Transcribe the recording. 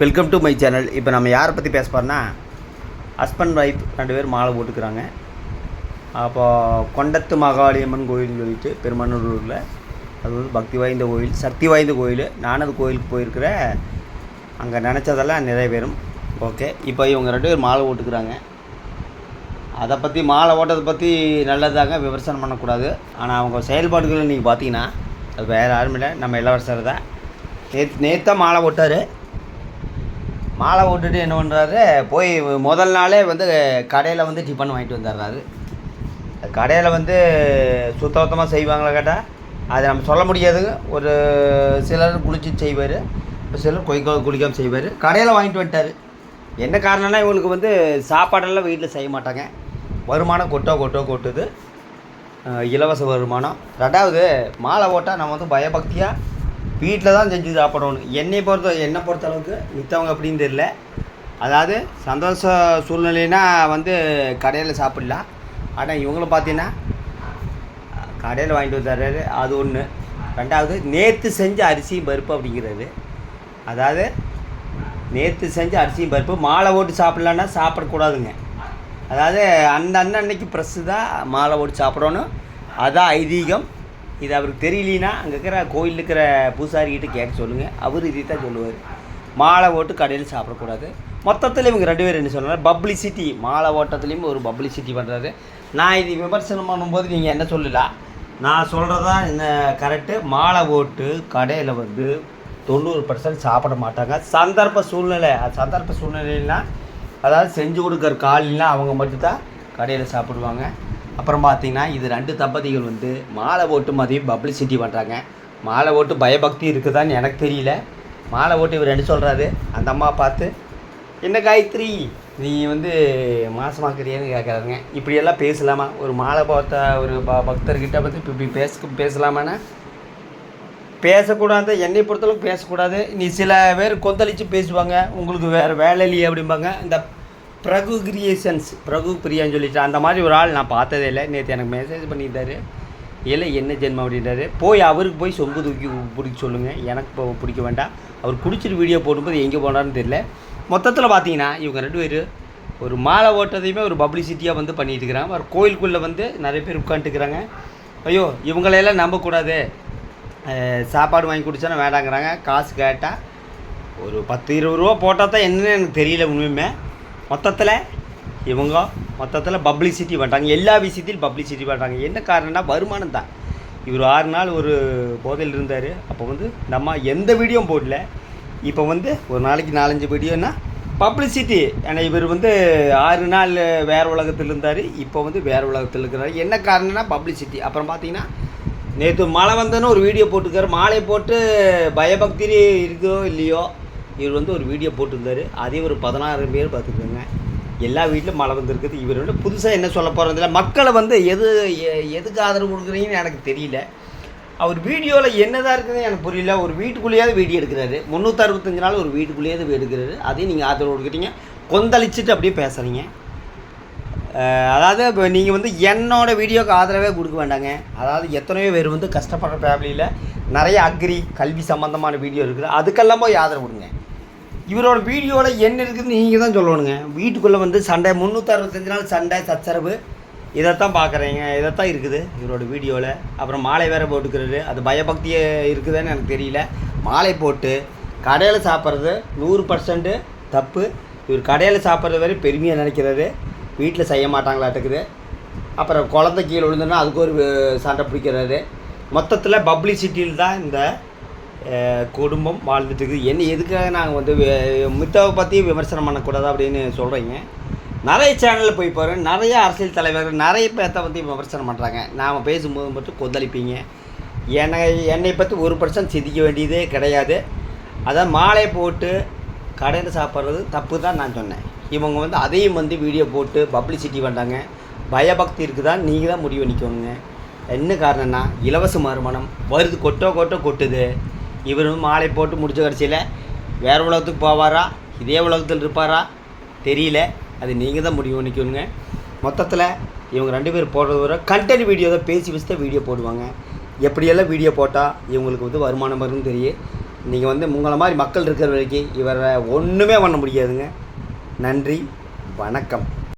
Welcome to my channel இப்போ நம்ம யாரை பற்றி பேச போகிறோம்னா ஹஸ்பண்ட் ஒய்ஃப் ரெண்டு பேரும் மாலை போட்டுக்கிறாங்க. அப்போ கொண்டத்து மகாளியம்மன் கோயில்னு சொல்லிட்டு பெருமநல்லூரில் அது வந்து பக்தி வாய்ந்த கோயில் சக்தி வாய்ந்த கோயில். நானும் அந்த கோயிலுக்கு போயிருக்கிறேன் அங்கே நினச்சதெல்லாம் நிறைவேறும். ஓகே இப்போ இவங்க ரெண்டு பேரும் மாலை போட்டுக்கிறாங்க. அதை பற்றி மாலை ஓட்டதை பற்றி நல்லதாங்க விமர்சனம் பண்ணக்கூடாது. ஆனால் அவங்க செயல்பாடுகள் நீங்கள் பார்த்தீங்கன்னா அது வேறு யாரும் இல்லை. நம்ம இளவரசர் தான். நேற்று நேற்று மாலை ஓட்டார் மாலை விட்டுட்டு என்ன பண்ணுறாரு போய் முதல் நாளே வந்து கடையில் வந்து டிஃபன் வாங்கிட்டு வந்துடுறாரு கடையில் வந்து சுத்தபத்தமாக செய்வாங்களா கேட்டால் அதை நம்ம சொல்ல முடியாதுங்க ஒரு சிலர் குளிச்சு செய்வார் சிலர் குளிக்க குளிக்காமல் செய்வார். கடையில் வாங்கிட்டு வந்துட்டார். என்ன காரணம்னா இவங்களுக்கு வந்து சாப்பாடெல்லாம் வீட்டில் செய்ய மாட்டாங்க. வருமானம் கொட்டோ கொட்டோ கொட்டுது. இலவச வருமானம். ரெண்டாவது மாலை ஓட்டால் நம்ம வந்து பயபக்தியாக வீட்டில் தான் செஞ்சு சாப்பிடணும். என்னை பொறுத்த என்னை பொறுத்த அளவுக்கு மித்தவங்க அப்படின்னு தெரியல. அதாவது சந்தோஷ சூழ்நிலைனா வந்து கடையில் சாப்பிடலாம். ஆனால் இவங்களும் பார்த்தீங்கன்னா கடையில் வாங்கிட்டு வந்தாரு அது ஒன்று ரெண்டாவது நேற்று செஞ்ச அரிசியும் பருப்பு அப்படிங்கிறது. அதாவது நேற்று செஞ்ச அரிசியும் பருப்பு மாலை ஓட்டு சாப்பிட்லான்னா சாப்பிடக்கூடாதுங்க. அதாவது அந்த அண்ணன் அன்னைக்கு ப்ரெஸ்ஸு தான் மாலை ஓட்டு சாப்பிடணும். அதுதான் ஐதீகம். இது அவருக்கு தெரியலனா அங்கே இருக்கிற கோயில் இருக்கிற பூசாரிக்கிட்ட கேட்க சொல்லுங்கள் அவர் இதை தான் சொல்லுவார். மாலை ஓட்டு கடையில் சாப்பிடக்கூடாது. மொத்தத்தில் இவங்க ரெண்டு பேரும் என்ன சொல்கிறாங்க பப்ளிசிட்டி மாலை ஓட்டத்துலேயும் ஒரு பப்ளிசிட்டி பண்ணுறாரு நான் இது விமர்சனம் பண்ணும்போது நீங்கள் என்ன சொல்லலாம் நான் சொல்கிறதா என்ன கரெக்டு மாலை ஓட்டு கடையில் வந்து தொண்ணூறு பர்சன்ட் சாப்பிட மாட்டாங்க. சந்தர்ப்ப சூழ்நிலை அது சந்தர்ப்ப சூழ்நிலைலாம் அதாவது செஞ்சு கொடுக்குற காலிலாம் அவங்க மட்டும்தான் கடையில் சாப்பிடுவாங்க. அப்புறம் பார்த்தீங்கன்னா இது ரெண்டு தம்பதிகள் வந்து மாலை ஓட்டு மதியம் பப்ளிசிட்டி பண்ணுறாங்க மாலை ஓட்டு பயபக்தி இருக்குதான்னு எனக்கு தெரியல. மாலை ஓட்டு இவர் ரெண்டு சொல்கிறாரு அந்த அம்மா பார்த்து என்ன காயத்ரி? நீ வந்து மாசமாக்குறியான்னு கேட்குறாங்க இப்படியெல்லாம் பேசலாமா? ஒரு மாலை பார்த்த ஒரு ப பக்தர்கிட்ட பார்த்து இப்படி இப்படி பேச பேசலாமான்னா? பேசக்கூடாது என்னை பொறுத்தளவுக்கு பேசக்கூடாது. நீ சில பேர் கொந்தளித்து பேசுவாங்க. உங்களுக்கு வேறு வேலை இல்லையே அப்படிம்பாங்க. இந்த பிரகு கிரியேஷன்ஸ். பிரகு பிரியான்னு சொல்லிட்டு அந்த மாதிரி ஒரு ஆள் நான் பார்த்ததே இல்லை. நேற்று எனக்கு மெசேஜ் பண்ணியிருந்தாரு இல்லை என்ன ஜென்மம் அப்படின்றாரு. போய் அவருக்கு போய் சொம்பு தூக்கி பிடிக்க சொல்லுங்கள் எனக்கு இப்போ பிடிக்க வேண்டாம். அவர் குடிச்சிட்டு வீடியோ போடும்போது எங்கே போனார்னு தெரியல. மொத்தத்தில் பார்த்தீங்கன்னா இவங்க ரெண்டு பேர் ஒரு மாலை ஓட்டத்தையுமே ஒரு பப்ளிசிட்டியாக வந்து பண்ணிட்டு இருக்கிறாங்க. ஒரு கோயிலுக்குள்ளே வந்து நிறைய பேர் உட்காந்துக்கிறாங்க ஐயோ இவங்களையெல்லாம் நம்பக்கூடாது. சாப்பாடு வாங்கி குடிச்சா வேண்டாங்கிறாங்க. காசு கேட்டால் ஒரு பத்து இருபது ரூபா போட்டால் தான் என்னன்னு எனக்கு தெரியல உண்மையுமே. மொத்தத்தில் இவங்க மொத்தத்தில் பப்ளிசிட்டி பண்ணுறாங்க எல்லா விஷயத்திலும் பப்ளிசிட்டி பண்ணுறாங்க என்ன காரணம்னா வருமானம் தான். இவர் ஆறு நாள் ஒரு போதையில் இருந்தார். அப்போ வந்து நம்ம எந்த வீடியோவும் போடல. இப்போ வந்து ஒரு நாளைக்கு நாலஞ்சு வீடியோன்னா பப்ளிசிட்டி ஏன்னா இவர் வந்து ஆறு நாள் வேறு உலகத்தில் இருந்தார். இப்போ வந்து வேறு உலகத்தில் இருக்கிறார். என்ன காரணம்னா பப்ளிசிட்டி அப்புறம் பார்த்தீங்கன்னா நேற்று மழை வந்தோன்னு ஒரு வீடியோ போட்டுருக்காரு. மாலை போட்டு பயபக்தி இருக்கோ இல்லையோ இவர் வந்து ஒரு வீடியோ போட்டிருந்தார். அதே ஒரு பதினாறு பேர் பார்த்துருக்காங்க எல்லா வீட்டிலும் மழை வந்திருக்குது. இவர் வந்து புதுசாக என்ன சொல்ல போகிறதில்ல மக்களை வந்து எது எ- எதுக்கு ஆதரவு கொடுக்குறீங்கன்னு எனக்கு தெரியல. அவர் வீடியோவில் என்னதான் இருக்குதுன்னு எனக்கு புரியல. ஒரு வீட்டுக்குள்ளேயாவது வீடியோ எடுக்கிறாரு. முந்நூற்றறுபத்தஞ்சு நாள் ஒரு வீட்டுக்குள்ளேயாவது எடுக்கிறாரு. அதையும் நீங்கள் ஆதரவு கொடுக்குறீங்க. கொந்தளிச்சிட்டு அப்படியே பேசுகிறீங்க அதாவது இப்போ நீங்கள் வந்து என்னோட வீடியோக்கு ஆதரவே கொடுக்க வேண்டாங்க. அதாவது எத்தனையோ பேர் வந்து கஷ்டப்படுற ஃபேமிலியில் நிறைய அக்ரி கல்வி சம்மந்தமான வீடியோ இருக்குது. அதுக்கெல்லாம் போய் ஆதரவு கொடுங்க. இவரோட வீடியோவில் என்ன இருக்குதுன்னு நீங்கள் தான் சொல்லணுங்க. வீட்டுக்குள்ளே வந்து சண்டை முந்நூற்றறுபத்தஞ்சு நாள் சண்டை சச்சரவு இதைத்தான் பார்க்குறீங்க. இதைத்தான் இருக்குது இவரோட வீடியோவில் அப்புறம் மாலை வேறு போட்டுக்கிறது. அது பயபக்தியே இருக்குதுன்னு எனக்கு தெரியல. மாலை போட்டு கடையில் சாப்பிட்றது நூறு பர்சன்ட்டு தப்பு. இவர் கடையில் சாப்பிட்றது வரை பெருமையாக நினைக்கிறாரு வீட்டில் செய்ய மாட்டாங்களாட்டுக்குது. அப்புறம் குழந்தை கீழே விழுந்தோன்னா அதுக்கு ஒரு சண்டை பிடிக்கிறாரு மொத்தத்தில் பப்ளிசிட்டியில் தான் இந்த குடும்பம் வாழ்ந்துட்டு இருக்குது என்ன எதுக்காக நாங்கள் வந்து வே- மித்தவை பற்றி விமர்சனம் பண்ணக்கூடாது அப்படின்னு சொல்கிறீங்க நிறைய சேனலில் போய் பாருங்கள் நிறைய அரசியல் தலைவர்கள் நிறைய பேர்த்த வந்து விமர்சனம் பண்ணுறாங்க நாம் பேசும்போது மட்டும் கொந்தளிப்பீங்க. என்னை என்னை பற்றி ஒரு பர்சன்ட் சிந்திக்க வேண்டியதே கிடையாது. அதான் மாலை போட்டு கடையில் சாப்பிட்றது தப்பு தான் நான் சொன்னேன். இவங்க வந்து அதையும் வந்து வீடியோ போட்டு பப்ளிசிட்டி பண்ணுறாங்க பயபக்தி இருக்குதான் நீங்கள் தான் முடிவு பண்ணிக்கோங்க. என்ன காரணம்னா இலவச மறுமணம் வருது. கொட்டோ கொட்டோ கொட்டுது. இவர் வந்து மாலை போட்டு முடித்த கடைசியில் வேறு உலகத்துக்கு போவாரா? இதே உலகத்தில் இருப்பாரா? தெரியல. அது நீங்கள் தான் முடிவு பண்ணிக்கணுங்க. மொத்தத்தில் இவங்க ரெண்டு பேர் போடுறது வர கண்டென்ட் வீடியோ தான் பேசி வச்சு தான் வீடியோ போடுவாங்க. எப்படியெல்லாம் வீடியோ போட்டால் இவங்களுக்கு வந்து வருமானம் வரும்னு தெரியும். நீங்கள் வந்து உங்களை மாதிரி மக்கள் இருக்கிற வரைக்கும் இவரை ஒன்றுமே பண்ண முடியாதுங்க. நன்றி. வணக்கம்.